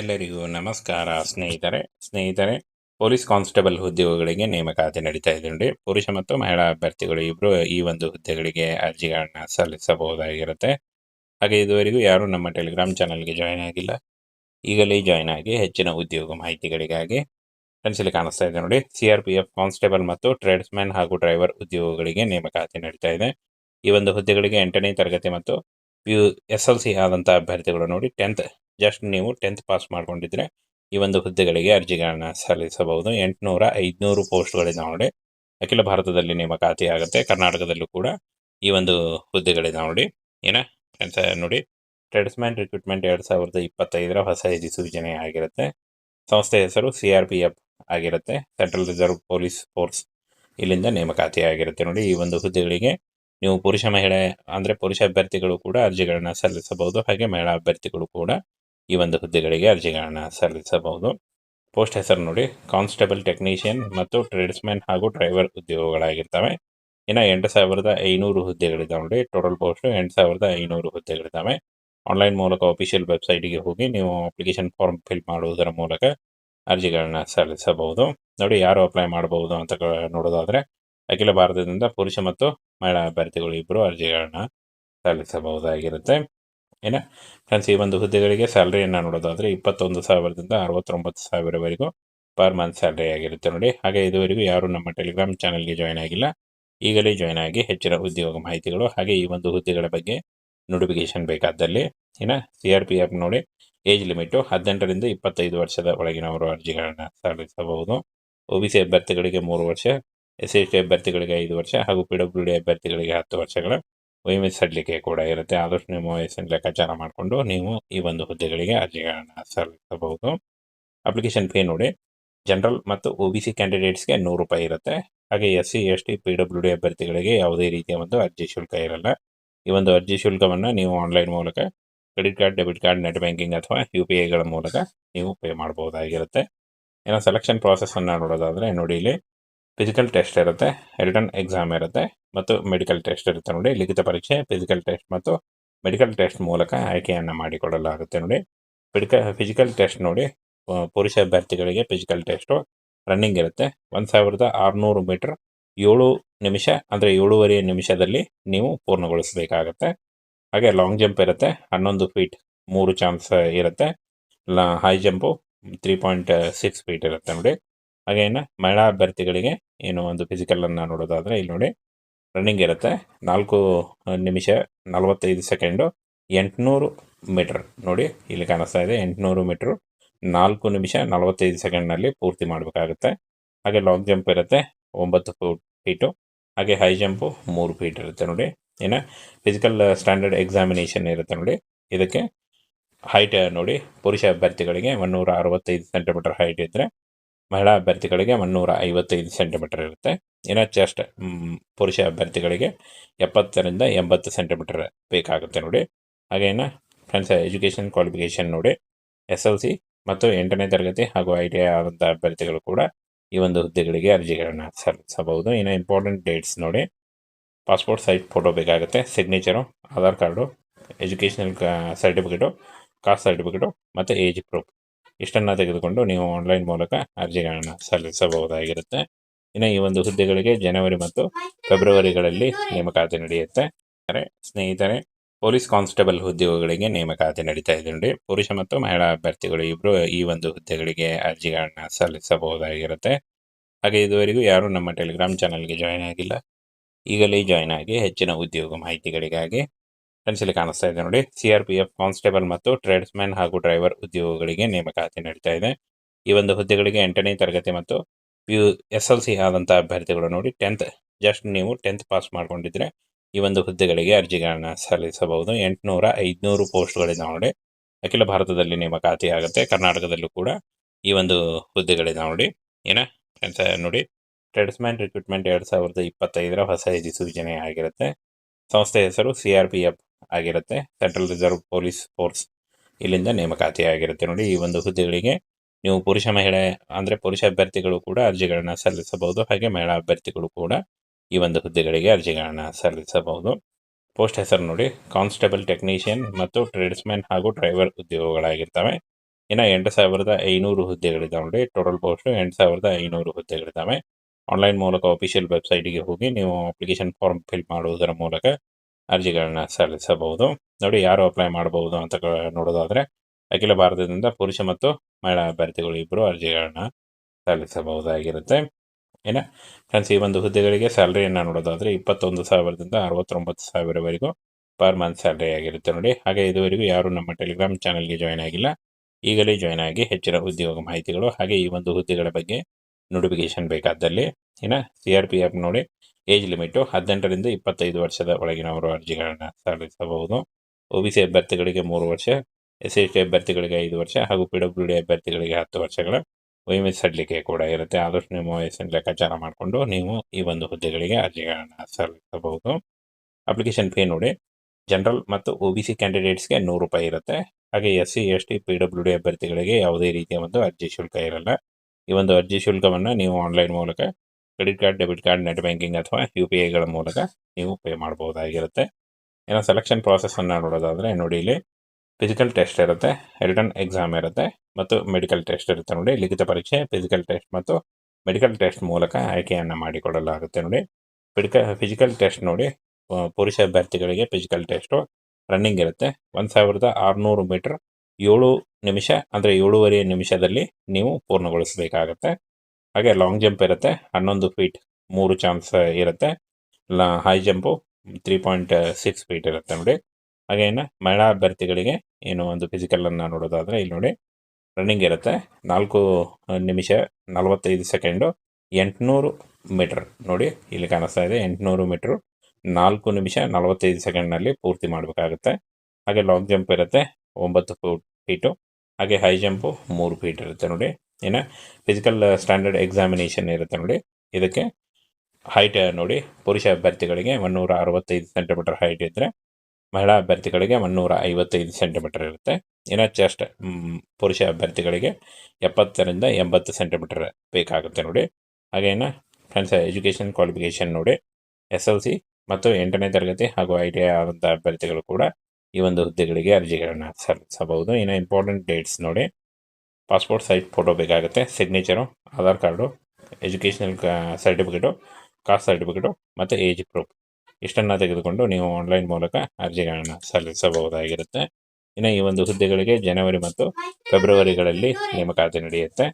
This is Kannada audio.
ಎಲ್ಲರಿಗೂ ನಮಸ್ಕಾರ. ಸ್ನೇಹಿತರೆ ಸ್ನೇಹಿತರೆ, ಪೊಲೀಸ್ ಕಾನ್ಸ್ಟೇಬಲ್ ಹುದ್ದೆಗಳಿಗೆ ನೇಮಕಾತಿ ನಡೀತಾ ಇದೆ ನೋಡಿ. ಪುರುಷ ಮತ್ತು ಮಹಿಳಾ ಅಭ್ಯರ್ಥಿಗಳು ಇಬ್ಬರು ಈ ಒಂದು ಹುದ್ದೆಗಳಿಗೆ ಅರ್ಜಿಗಳನ್ನ ಸಲ್ಲಿಸಬಹುದಾಗಿರುತ್ತೆ. ಹಾಗೆ ಇದುವರೆಗೂ ಯಾರು ನಮ್ಮ ಟೆಲಿಗ್ರಾಮ್ ಚಾನಲ್ಗೆ ಜಾಯ್ನ್ ಆಗಿಲ್ಲ. ಈಗಲೇ ಜಾಯ್ನ್ ಆಗಿ ಹೆಚ್ಚಿನ ಉದ್ಯೋಗ ಮಾಹಿತಿಗಳಿಗಾಗಿ ಫ್ರೆಂಡ್ಸಲ್ಲಿ ಕಾಣಿಸ್ತಾ ಇದೆ ನೋಡಿ. C R P F constable ಮತ್ತು ಟ್ರೇಡ್ಸ್ಮ್ಯಾನ್ ಹಾಗೂ ಡ್ರೈವರ್ ಉದ್ಯೋಗಗಳಿಗೆ ನೇಮಕಾತಿ ನಡೀತಾ ಇದೆ. ಈ ಒಂದು ಹುದ್ದೆಗಳಿಗೆ ಎಂಟನೇ ತರಗತಿ ಮತ್ತು ಯು, ಎಸ್ ಎಲ್ ಸಿ ಆದಂಥ ಅಭ್ಯರ್ಥಿಗಳು ನೋಡಿ ಟೆಂತ್ ಜಸ್ಟ್ ನೀವು ಟೆಂತ್ ಪಾಸ್ ಮಾಡ್ಕೊಂಡಿದ್ರೆ ಈ ಒಂದು ಹುದ್ದೆಗಳಿಗೆ ಅರ್ಜಿಗಳನ್ನು ಸಲ್ಲಿಸಬಹುದು. ಎಂಟುನೂರ ಐದುನೂರು ಪೋಸ್ಟ್ಗಳಿಂದ ನೋಡಿ ಅಖಿಲ ಭಾರತದಲ್ಲಿ ನೇಮಕಾತಿ ಆಗುತ್ತೆ. ಕರ್ನಾಟಕದಲ್ಲೂ ಕೂಡ ಈ ಒಂದು ಹುದ್ದೆಗಳಿಂದ ನೋಡಿ, ಏನ? ನೋಡಿ ಟ್ರೇಡ್ಸ್ಮ್ಯಾನ್ ರಿಕ್ರೂಟ್ಮೆಂಟ್ ಎರಡು ಸಾವಿರದ ಇಪ್ಪತ್ತೈದರ ಹೊಸ ಅಧಿಸೂಚನೆ ಆಗಿರುತ್ತೆ. ಸಂಸ್ಥೆ ಹೆಸರು ಸಿ ಆರ್ ಪಿ ಎಫ್ ಆಗಿರುತ್ತೆ. ಸೆಂಟ್ರಲ್ ರಿಸರ್ವ್ ಪೊಲೀಸ್ ಫೋರ್ಸ್ ಇಲ್ಲಿಂದ ನೇಮಕಾತಿ ಆಗಿರುತ್ತೆ ನೋಡಿ ಈ ಒಂದು ಹುದ್ದೆಗಳಿಗೆ. ನೀವು ಪುರುಷ ಮಹಿಳೆ ಅಂದರೆ ಪುರುಷ ಅಭ್ಯರ್ಥಿಗಳು ಕೂಡ ಅರ್ಜಿಗಳನ್ನ ಸಲ್ಲಿಸಬಹುದು. ಹಾಗೆ ಮಹಿಳಾ ಅಭ್ಯರ್ಥಿಗಳು ಕೂಡ ಈ ಒಂದು ಹುದ್ದೆಗಳಿಗೆ ಅರ್ಜಿಗಳನ್ನ ಸಲ್ಲಿಸಬಹುದು. ಪೋಸ್ಟ್ ಹೆಸರು ನೋಡಿ, ಕಾನ್ಸ್ಟೇಬಲ್ ಟೆಕ್ನಿಷಿಯನ್ ಮತ್ತು ಟ್ರೇಡ್ಸ್ಮ್ಯಾನ್ ಹಾಗೂ ಡ್ರೈವರ್ ಉದ್ಯೋಗಗಳಾಗಿರ್ತವೆ. ಇನ್ನು ಎಂಟು ಸಾವಿರದ ಐನೂರು ಹುದ್ದೆಗಳಿದ್ದಾವೆ ನೋಡಿ, ಟೋಟಲ್ ಪೋಸ್ಟ್ ಎಂಟು ಸಾವಿರದ ಐನೂರು ಹುದ್ದೆಗಳಿದ್ದಾವೆ ಆನ್ಲೈನ್ ಮೂಲಕ ಅಫಿಷಿಯಲ್ ವೆಬ್ಸೈಟ್ಗೆ ಹೋಗಿ ನೀವು ಅಪ್ಲಿಕೇಶನ್ ಫಾರ್ಮ್ ಫಿಲ್ ಮಾಡುವುದರ ಮೂಲಕ ಅರ್ಜಿಗಳನ್ನ ಸಲ್ಲಿಸಬಹುದು. ನೋಡಿ, ಯಾರು ಅಪ್ಲೈ ಮಾಡಬಹುದು ಅಂತ ನೋಡೋದಾದ್ರೆ, ಅಖಿಲ ಭಾರತದಿಂದ ಪುರುಷ ಮತ್ತು ಮಹಿಳಾ ಅಭ್ಯರ್ಥಿಗಳು ಇಬ್ಬರು ಅರ್ಜಿಗಳನ್ನ ಸಲ್ಲಿಸಬಹುದಾಗಿರುತ್ತೆ. ಏನ? ಫ್ರೆಂಡ್ಸ್ ಈ ಒಂದು ಹುದ್ದೆಗಳಿಗೆ ಸ್ಯಾಲ್ರಿಯನ್ನು ನೋಡೋದಾದರೆ ಇಪ್ಪತ್ತೊಂದು ಸಾವಿರದಿಂದ ಅರವತ್ತೊಂಬತ್ತು ಸಾವಿರವರೆಗೂ ಪರ್ ಮಂತ್ ಸ್ಯಾಲ್ರಿ ಆಗಿರುತ್ತೆ ನೋಡಿ. ಹಾಗೆ ಇದುವರೆಗೂ ಯಾರು ನಮ್ಮ ಟೆಲಿಗ್ರಾಮ್ ಚಾನಲ್ಗೆ ಜಾಯ್ನ್ ಆಗಿಲ್ಲ. ಈಗಲೇ ಜಾಯ್ನ್ ಆಗಿ ಹೆಚ್ಚಿನ ಉದ್ಯೋಗ ಮಾಹಿತಿಗಳು ಹಾಗೆ ಈ ಒಂದು ಹುದ್ದೆಗಳ ಬಗ್ಗೆ ನೋಟಿಫಿಕೇಶನ್ ಬೇಕಾದಲ್ಲಿ. ಏನ? ಸಿ ಆರ್ ಪಿ ಎಫ್ ನೋಡಿ. ಏಜ್ ಲಿಮಿಟು ಹದಿನೆಂಟರಿಂದ ಇಪ್ಪತ್ತೈದು ವರ್ಷದ ಒಳಗಿನವರು ಅರ್ಜಿಗಳನ್ನು ಸಲ್ಲಿಸಬಹುದು. ಒ ಬಿ ಸಿ ಅಭ್ಯರ್ಥಿಗಳಿಗೆ ಮೂರು ವರ್ಷ ಎಸ್ ಟಿ ಅಭ್ಯರ್ಥಿಗಳಿಗೆ ಐದು ವರ್ಷ ಹಾಗೂ ಪಿ ಡಬ್ಲ್ಯೂ ಡಿ ಅಭ್ಯರ್ಥಿಗಳಿಗೆ ಹತ್ತು ವರ್ಷಗಳ ಸಡಿಲಿಕೆ ಕೂಡ ಇರುತ್ತೆ. ಆದಷ್ಟು ನಿಮ್ಮ ವಯಸ್ಸನ್ನು ಲೆಕ್ಕಾಚಾರ ಮಾಡಿಕೊಂಡು ನೀವು ಈ ಒಂದು ಹುದ್ದೆಗಳಿಗೆ ಅರ್ಜಿಗಳನ್ನು ಸಲ್ಲಿಸಬಹುದು. ಅಪ್ಲಿಕೇಶನ್ ಫೀ ನೋಡಿ. ಜನರಲ್ ಮತ್ತು ಒ ಬಿ ಸಿ ಕ್ಯಾಂಡಿಡೇಟ್ಸ್ಗೆ ನೂರು ರೂಪಾಯಿ ಇರುತ್ತೆ. ಹಾಗೆ S C, S T, P W D ಅಭ್ಯರ್ಥಿಗಳಿಗೆ ಯಾವುದೇ ರೀತಿಯ ಒಂದು ಅರ್ಜಿ ಶುಲ್ಕ ಇರಲ್ಲ. ಈ ಒಂದು ಅರ್ಜಿ ಶುಲ್ಕವನ್ನು ನೀವು ಆನ್ಲೈನ್ ಮೂಲಕ credit card, debit card, net banking ಅಥವಾ ಯು ಪಿ ಐಗಳ ಮೂಲಕ ನೀವು ಪೇ ಮಾಡಬಹುದಾಗಿರುತ್ತೆ. ಏನೋ ಸೆಲೆಕ್ಷನ್ ಪ್ರಾಸೆಸ್ಸನ್ನು ನೋಡೋದಾದರೆ ನೋಡಿ ಇಲ್ಲಿ ಫಿಸಿಕಲ್ ಟೆಸ್ಟ್ ಇರುತ್ತೆ ರಿಟರ್ನ್ ಎಕ್ಸಾಮ್ ಇರುತ್ತೆ ಮತ್ತು ಮೆಡಿಕಲ್ ಟೆಸ್ಟ್ ಇರುತ್ತೆ ನೋಡಿ. ಲಿಖಿತ ಪರೀಕ್ಷೆ ಫಿಸಿಕಲ್ ಟೆಸ್ಟ್ ಮತ್ತು ಮೆಡಿಕಲ್ ಟೆಸ್ಟ್ ಮೂಲಕ ಆಯ್ಕೆಯನ್ನು ಮಾಡಿಕೊಡಲಾಗುತ್ತೆ ನೋಡಿ. ಫಿಡಿಕ ಫಿಸಿಕಲ್ ಟೆಸ್ಟ್ ನೋಡಿ ಪುರುಷ ಅಭ್ಯರ್ಥಿಗಳಿಗೆ ಫಿಸಿಕಲ್ ಟೆಸ್ಟು ರನ್ನಿಂಗ್ ಇರುತ್ತೆ. ಒಂದು ಸಾವಿರದ ಆರುನೂರು ಮೀಟರ್ ಏಳು ನಿಮಿಷ, ಅಂದರೆ ಏಳುವರೆ ನಿಮಿಷದಲ್ಲಿ ನೀವು ಪೂರ್ಣಗೊಳಿಸಬೇಕಾಗತ್ತೆ. ಹಾಗೆ ಲಾಂಗ್ ಜಂಪ್ ಇರುತ್ತೆ, ಹನ್ನೊಂದು ಫೀಟ್ ಮೂರು ಚಾನ್ಸ್ ಇರುತ್ತೆ. ಲ high jump three point six feet ಇರುತ್ತೆ ನೋಡಿ. ಹಾಗೆ ಇನ್ನು ಮಹಿಳಾ ಅಭ್ಯರ್ಥಿಗಳಿಗೆ ಏನು ಒಂದು ಫಿಸಿಕಲನ್ನು ನೋಡೋದಾದರೆ ಇಲ್ಲಿ ನೋಡಿ ರನ್ನಿಂಗ್ ಇರುತ್ತೆ. ನಾಲ್ಕು ನಿಮಿಷ ನಲವತ್ತೈದು ಸೆಕೆಂಡು ಎಂಟುನೂರು ಮೀಟ್ರ್ ನೋಡಿ ಇಲ್ಲಿ ಕಾಣಿಸ್ತಾ ಇದೆ. ಎಂಟುನೂರು ಮೀಟ್ರು ನಾಲ್ಕು ನಿಮಿಷ ನಲವತ್ತೈದು ಸೆಕೆಂಡ್ನಲ್ಲಿ ಪೂರ್ತಿ ಮಾಡಬೇಕಾಗುತ್ತೆ. ಹಾಗೆ ಲಾಂಗ್ ಜಂಪ್ ಇರುತ್ತೆ ಒಂಬತ್ತು ಫೂಟ್ ಫೀಟು ಹಾಗೆ ಹೈ ಜಂಪು ಮೂರು ಫೀಟ್ ಇರುತ್ತೆ ನೋಡಿ. ಇನ್ನು ಫಿಸಿಕಲ್ ಸ್ಟ್ಯಾಂಡರ್ಡ್ ಎಕ್ಸಾಮಿನೇಷನ್ ಇರುತ್ತೆ ನೋಡಿ. ಇದಕ್ಕೆ ಹೈಟ್ ನೋಡಿ ಪುರುಷ ಅಭ್ಯರ್ಥಿಗಳಿಗೆ ಒನ್ನೂರ ಅರವತ್ತೈದು ಸೆಂಟಿಮೀಟರ್ ಹೈಟ್ ಇದ್ದರೆ ಮಹಿಳಾ ಅಭ್ಯರ್ಥಿಗಳಿಗೆ ಮುನ್ನೂರ ಐವತ್ತೈದು ಸೆಂಟಿಮೀಟರ್ ಇರುತ್ತೆ. ಇನ್ನು ಚೆಸ್ಟ್ ಪುರುಷ ಅಭ್ಯರ್ಥಿಗಳಿಗೆ ಎಪ್ಪತ್ತರಿಂದ ಎಂಬತ್ತು ಸೆಂಟಿಮೀಟರ್ ಬೇಕಾಗುತ್ತೆ ನೋಡಿ. ಹಾಗೆ ಇನ್ನು ಫ್ರೆಂಡ್ಸ್ ಎಜುಕೇಷನ್ ಕ್ವಾಲಿಫಿಕೇಷನ್ ನೋಡಿ. ಎಸ್ ಎಲ್ ಸಿ ಮತ್ತು ಎಂಟನೇ ತರಗತಿ ಹಾಗೂ ಐ ಟಿ ಐ ಆದಂಥ ಅಭ್ಯರ್ಥಿಗಳು ಕೂಡ ಈ ಒಂದು ಹುದ್ದೆಗಳಿಗೆ ಅರ್ಜಿಗಳನ್ನು ಸಲ್ಲಿಸಬಹುದು. ಇನ್ನು ಇಂಪಾರ್ಟೆಂಟ್ ಡೇಟ್ಸ್ ನೋಡಿ. ಪಾಸ್ಪೋರ್ಟ್ ಸೈಜ್ ಫೋಟೋ ಬೇಕಾಗುತ್ತೆ signature Aadhaar card educational certificate caste certificate ಮತ್ತು ಏಜ್ ಪ್ರೂಫ್ ಇಷ್ಟನ್ನು ತೆಗೆದುಕೊಂಡು ನೀವು ಆನ್ಲೈನ್ ಮೂಲಕ ಅರ್ಜಿಗಳನ್ನು ಸಲ್ಲಿಸಬಹುದಾಗಿರುತ್ತೆ. ಇನ್ನು ಈ ಒಂದು ಹುದ್ದೆಗಳಿಗೆ ಜನವರಿ ಮತ್ತು ಫೆಬ್ರವರಿಗಳಲ್ಲಿ ನೇಮಕಾತಿ ನಡೆಯುತ್ತೆ. ಸ್ನೇಹಿತರೆ, ಸ್ನೇಹಿತರೆ ಪೊಲೀಸ್ ಕಾನ್ಸ್ಟೇಬಲ್ ಹುದ್ದೆಗಳಿಗೆ ನೇಮಕಾತಿ ನಡೀತಾ ಇದೆ ನೋಡಿ. ಪುರುಷ ಮತ್ತು ಮಹಿಳಾ ಅಭ್ಯರ್ಥಿಗಳು ಇಬ್ಬರು ಈ ಒಂದು ಹುದ್ದೆಗಳಿಗೆ ಅರ್ಜಿಗಳನ್ನ ಸಲ್ಲಿಸಬಹುದಾಗಿರುತ್ತೆ. ಹಾಗೆ ಇದುವರೆಗೂ ಯಾರು ನಮ್ಮ ಟೆಲಿಗ್ರಾಮ್ ಚಾನಲ್ಗೆ ಜಾಯ್ನ್ ಆಗಿಲ್ಲ. ಈಗಲೇ ಜಾಯ್ನ್ ಆಗಿ ಹೆಚ್ಚಿನ ಉದ್ಯೋಗ ಮಾಹಿತಿಗಳಿಗಾಗಿ ಫ್ರೆಂಡ್ಸಲ್ಲಿ ಕಾಣಿಸ್ತಾ ಇದೆ ನೋಡಿ. ಸಿಆರ್ಪಿಎಫ್ ಕಾನ್ಸ್ಟೇಬಲ್ ಮತ್ತು ಟ್ರೇಡ್ಸ್ಮ್ಯಾನ್ ಹಾಗೂ ಡ್ರೈವರ್ ಉದ್ಯೋಗಗಳಿಗೆ ನೇಮಕಾತಿ ನಡೀತಾ ಇದೆ. ಈ ಒಂದು ಹುದ್ದೆಗಳಿಗೆ ಎಂಟನೇ ತರಗತಿ ಮತ್ತು P U S L C ಆದಂಥ ಅಭ್ಯರ್ಥಿಗಳು ನೋಡಿ. ಟೆಂತ್, ಜಸ್ಟ್ ನೀವು ಟೆಂತ್ ಪಾಸ್ ಮಾಡಿಕೊಂಡಿದ್ರೆ ಈ ಒಂದು ಹುದ್ದೆಗಳಿಗೆ ಅರ್ಜಿಗಳನ್ನು ಸಲ್ಲಿಸಬಹುದು. ಎಂಟುನೂರ ಐದುನೂರು ಪೋಸ್ಟ್ಗಳಿದ್ದಾವೆ ನೋಡಿ. ಅಖಿಲ ಭಾರತದಲ್ಲಿ ನೇಮಕಾತಿ ಆಗುತ್ತೆ. ಕರ್ನಾಟಕದಲ್ಲೂ ಕೂಡ ಈ ಒಂದು ಹುದ್ದೆಗಳಿದ್ದಾವೆ ನೋಡಿ. ಏನ? ಫ್ರೆಂಡ್ಸ್, ನೋಡಿ. ಟ್ರೇಡ್ಸ್ಮ್ಯಾನ್ ರಿಕ್ರೂಟ್ಮೆಂಟ್ ಎರಡು ಸಾವಿರದ ಇಪ್ಪತ್ತೈದರ ಹೊಸ ಅಧಿಸೂಚನೆ ಆಗಿರುತ್ತೆ. ಸಂಸ್ಥೆ ಹೆಸರು ಸಿ ಆರ್ ಪಿ ಎಫ್ ಆಗಿರುತ್ತೆ. ಸೆಂಟ್ರಲ್ ರಿಸರ್ವ್ ಪೊಲೀಸ್ ಫೋರ್ಸ್ ಇಲ್ಲಿಂದ ನೇಮಕಾತಿ ಆಗಿರುತ್ತೆ ನೋಡಿ ಈ ಒಂದು ಹುದ್ದೆಗಳಿಗೆ ನೀವು ಪುರುಷ ಮಹಿಳೆ ಅಂದರೆ ಪುರುಷ ಅಭ್ಯರ್ಥಿಗಳು ಕೂಡ ಅರ್ಜಿಗಳನ್ನ ಸಲ್ಲಿಸಬಹುದು. ಹಾಗೆ ಮಹಿಳಾ ಅಭ್ಯರ್ಥಿಗಳು ಕೂಡ ಈ ಒಂದು ಹುದ್ದೆಗಳಿಗೆ ಅರ್ಜಿಗಳನ್ನ ಸಲ್ಲಿಸಬಹುದು. ಪೋಸ್ಟ್ ಹೆಸರು ನೋಡಿ, ಕಾನ್ಸ್ಟೇಬಲ್ ಟೆಕ್ನಿಷಿಯನ್ ಮತ್ತು ಟ್ರೇಡ್ಸ್ಮನ್ ಹಾಗೂ ಡ್ರೈವರ್ ಉದ್ಯೋಗಗಳಾಗಿರ್ತವೆ. ಇನ್ನು ಎಂಟು ಸಾವಿರದ ಐನೂರು ಹುದ್ದೆಗಳಿದ್ದಾವೆ ನೋಡಿ, ಟೋಟಲ್ ಪೋಸ್ಟ್ ಎಂಟು ಸಾವಿರದ ಐನೂರು ಹುದ್ದೆಗಳಿದ್ದಾವೆ ಆನ್ಲೈನ್ ಮೂಲಕ ಅಫಿಷಿಯಲ್ ವೆಬ್ಸೈಟಿಗೆ ಹೋಗಿ ನೀವು ಅಪ್ಲಿಕೇಶನ್ ಫಾರ್ಮ್ ಫಿಲ್ ಮಾಡುವುದರ ಮೂಲಕ ಅರ್ಜಿಗಳನ್ನ ಸಲ್ಲಿಸಬಹುದು. ನೋಡಿ, ಯಾರು ಅಪ್ಲೈ ಮಾಡಬಹುದು ಅಂತ ನೋಡೋದಾದ್ರೆ, ಅಖಿಲ ಭಾರತದಿಂದ ಪುರುಷ ಮತ್ತು ಮಹಿಳಾ ಅಭ್ಯರ್ಥಿಗಳು ಇಬ್ಬರು ಅರ್ಜಿಗಳನ್ನ ಸಲ್ಲಿಸಬಹುದಾಗಿರುತ್ತೆ. ಏನ? ಫ್ರೆಂಡ್ಸ್, ಈ ಒಂದು ಹುದ್ದೆಗಳಿಗೆ ಸ್ಯಾಲ್ರಿಯನ್ನು ನೋಡೋದಾದ್ರೆ, ಇಪ್ಪತ್ತೊಂದು ಸಾವಿರದಿಂದ ಅರವತ್ತೊಂಬತ್ತು ಸಾವಿರವರೆಗೂ ಪರ್ ಮಂತ್ ಸ್ಯಾಲ್ರಿ ಆಗಿರುತ್ತೆ ನೋಡಿ. ಹಾಗೆ ಇದುವರೆಗೂ ಯಾರು ನಮ್ಮ ಟೆಲಿಗ್ರಾಮ್ ಚಾನಲ್ಗೆ ಜಾಯ್ನ್ ಆಗಿಲ್ಲ. ಈಗಲೇ ಜಾಯ್ನ್ ಆಗಿ ಹೆಚ್ಚಿನ ಉದ್ಯೋಗ ಮಾಹಿತಿಗಳು, ಹಾಗೆ ಈ ಒಂದು ಹುದ್ದೆಗಳ ಬಗ್ಗೆ ನೋಟಿಫಿಕೇಶನ್ ಬೇಕಾದಲ್ಲಿ. ಇನ್ನು ಸಿ ಆರ್ ಪಿ ಎಫ್ ನೋಡಿ. ಏಜ್ ಲಿಮಿಟು ಹದಿನೆಂಟರಿಂದ ಇಪ್ಪತ್ತೈದು ವರ್ಷದ ಒಳಗಿನವರು ಅರ್ಜಿಗಳನ್ನು ಸಲ್ಲಿಸಬಹುದು. ಒ ಬಿ ಸಿ ಅಭ್ಯರ್ಥಿಗಳಿಗೆ ಮೂರು ವರ್ಷ, ಎಸ್ ಸಿ ಅಭ್ಯರ್ಥಿಗಳಿಗೆ ಐದು ವರ್ಷ ಹಾಗೂ ಪಿ ಡಬ್ಲ್ಯೂ ಡಿ ಅಭ್ಯರ್ಥಿಗಳಿಗೆ ಹತ್ತು ವರ್ಷಗಳ ವಯೋಮಿತಿ ಸಡಿಲಿಕೆ ಕೂಡ ಇರುತ್ತೆ. ಆದಷ್ಟು ನಿಮ್ಮ ವಯಸ್ಸನ್ನು ಲೆಕ್ಕಾಚಾರ ಮಾಡಿಕೊಂಡು ನೀವು ಈ ಒಂದು ಹುದ್ದೆಗಳಿಗೆ ಅರ್ಜಿಗಳನ್ನು ಸಲ್ಲಿಸಬಹುದು. ಅಪ್ಲಿಕೇಶನ್ ಫೀ ನೋಡಿ. ಜನರಲ್ ಮತ್ತು ಒ ಬಿ ಸಿ ಕ್ಯಾಂಡಿಡೇಟ್ಸ್ಗೆ ನೂರು ರೂಪಾಯಿ ಇರುತ್ತೆ. ಹಾಗೆ S C, S T, P W D ಅಭ್ಯರ್ಥಿಗಳಿಗೆ ಯಾವುದೇ ರೀತಿಯ ಒಂದು ಅರ್ಜಿ ಶುಲ್ಕ ಇರಲ್ಲ. ಈ ಒಂದು ಅರ್ಜಿ ಶುಲ್ಕವನ್ನು ನೀವು ಆನ್ಲೈನ್ ಮೂಲಕ credit card, debit card, net banking ಅಥವಾ ಯು ಪಿ ಐಗಳ ಮೂಲಕ ನೀವು ಪೇ ಮಾಡಬಹುದಾಗಿರುತ್ತೆ. ಇನ್ನು ಸೆಲೆಕ್ಷನ್ ಪ್ರಾಸೆಸನ್ನು ನೋಡೋದಾದರೆ ನೋಡಿ ಇಲ್ಲಿ ಫಿಸಿಕಲ್ ಟೆಸ್ಟ್ ಇರುತ್ತೆ ರಿಟರ್ನ್ ಎಕ್ಸಾಮ್ ಇರುತ್ತೆ ಮತ್ತು ಮೆಡಿಕಲ್ ಟೆಸ್ಟ್ ಇರುತ್ತೆ ನೋಡಿ. ಲಿಖಿತ ಪರೀಕ್ಷೆ ಫಿಸಿಕಲ್ ಟೆಸ್ಟ್ ಮತ್ತು ಮೆಡಿಕಲ್ ಟೆಸ್ಟ್ ಮೂಲಕ ಆಯ್ಕೆಯನ್ನು ಮಾಡಿಕೊಡಲಾಗುತ್ತೆ ನೋಡಿ. ಫಿಡಿಕ ಫಿಸಿಕಲ್ ಟೆಸ್ಟ್ ನೋಡಿ ಪುರುಷ ಅಭ್ಯರ್ಥಿಗಳಿಗೆ ಫಿಸಿಕಲ್ ಟೆಸ್ಟು ರನ್ನಿಂಗ್ ಇರುತ್ತೆ. ಒಂದು ಸಾವಿರದ ಆರುನೂರು ಮೀಟರ್ ಏಳು ನಿಮಿಷ, ಅಂದರೆ ಏಳೂವರೆ ನಿಮಿಷದಲ್ಲಿ ನೀವು ಪೂರ್ಣಗೊಳಿಸಬೇಕಾಗತ್ತೆ. ಹಾಗೆ ಲಾಂಗ್ ಜಂಪ್ ಇರುತ್ತೆ. ಹನ್ನೊಂದು ಫೀಟ್ ಮೂರು ಚಾನ್ಸ್ ಇರುತ್ತೆ. High jump three point six feet ಇರುತ್ತೆ ನೋಡಿ. ಹಾಗೆ ಮಹಿಳಾ ಅಭ್ಯರ್ಥಿಗಳಿಗೆ ಏನು ಒಂದು ಫಿಸಿಕಲನ್ನು ನೋಡೋದಾದರೆ ಇಲ್ಲಿ ನೋಡಿ. ರನ್ನಿಂಗ್ ಇರುತ್ತೆ. ನಾಲ್ಕು ನಿಮಿಷ ನಲವತ್ತೈದು ಸೆಕೆಂಡು ಎಂಟುನೂರು ಮೀಟ್ರ್ ನೋಡಿ ಇಲ್ಲಿ ಕಾಣಿಸ್ತಾ ಇದೆ. ಎಂಟುನೂರು ಮೀಟ್ರು ನಾಲ್ಕು ನಿಮಿಷ ನಲವತ್ತೈದು ಸೆಕೆಂಡ್ನಲ್ಲಿ ಪೂರ್ತಿ ಮಾಡಬೇಕಾಗುತ್ತೆ. ಹಾಗೆ ಲಾಂಗ್ ಜಂಪ್ ಇರುತ್ತೆ. ಒಂಬತ್ತು ಫೂಟ್ ಫೀಟು ಹಾಗೆ ಹೈ ಜಂಪು ಮೂರು ಫೀಟ್ ಇರುತ್ತೆ ನೋಡಿ. ಇನ್ನು ಫಿಸಿಕಲ್ ಸ್ಟ್ಯಾಂಡರ್ಡ್ ಎಕ್ಸಾಮಿನೇಷನ್ ಇರುತ್ತೆ ನೋಡಿ. ಇದಕ್ಕೆ ಹೈಟ್ ನೋಡಿ, ಪುರುಷ ಅಭ್ಯರ್ಥಿಗಳಿಗೆ ಒನ್ನೂರ ಅರವತ್ತೈದು ಸೆಂಟಿಮೀಟರ್ ಹೈಟ್ ಇದ್ದರೆ ಮಹಿಳಾ ಅಭ್ಯರ್ಥಿಗಳಿಗೆ ಒನ್ನೂರ ಐವತ್ತೈದು ಸೆಂಟಿಮೀಟರ್ ಇರುತ್ತೆ. ಇನ್ನು ಚೆಸ್ಟ್ ಪುರುಷ ಅಭ್ಯರ್ಥಿಗಳಿಗೆ ಎಪ್ಪತ್ತರಿಂದ ಎಂಬತ್ತು ಸೆಂಟಿಮೀಟರ್ ಬೇಕಾಗುತ್ತೆ ನೋಡಿ. ಹಾಗೆ ಇನ್ನು ಫ್ರೆಂಡ್ಸ್ ಎಜುಕೇಷನ್ ಕ್ವಾಲಿಫಿಕೇಷನ್ ನೋಡಿ ಎಸ್ ಎಲ್ ಸಿ ಮತ್ತು ಎಂಟನೇ ತರಗತಿ ಹಾಗೂ ಐ ಟಿ ಐ ಆದಂಥ ಅಭ್ಯರ್ಥಿಗಳು ಕೂಡ ಈ ಒಂದು ಹುದ್ದೆಗಳಿಗೆ ಅರ್ಜಿಗಳನ್ನು ಸಲ್ಲಿಸಬಹುದು. ಇನ್ನು ಇಂಪಾರ್ಟೆಂಟ್ ಡೇಟ್ಸ್ ನೋಡಿ. ಪಾಸ್ಪೋರ್ಟ್ ಸೈಜ್ ಫೋಟೋ ಬೇಕಾಗುತ್ತೆ, signature, Aadhaar card, educational certificate, caste certificate ಮತ್ತು ಏಜ್ ಪ್ರೂಫ್. ಇಷ್ಟನ್ನು ತೆಗೆದುಕೊಂಡು ನೀವು ಆನ್ಲೈನ್ ಮೂಲಕ ಅರ್ಜಿಗಳನ್ನು ಸಲ್ಲಿಸಬಹುದಾಗಿರುತ್ತೆ. ಇನ್ನು ಈ ಒಂದು ಹುದ್ದೆಗಳಿಗೆ ಜನವರಿ ಮತ್ತು ಫೆಬ್ರವರಿಗಳಲ್ಲಿ ನೇಮಕಾತಿ ನಡೆಯುತ್ತೆ.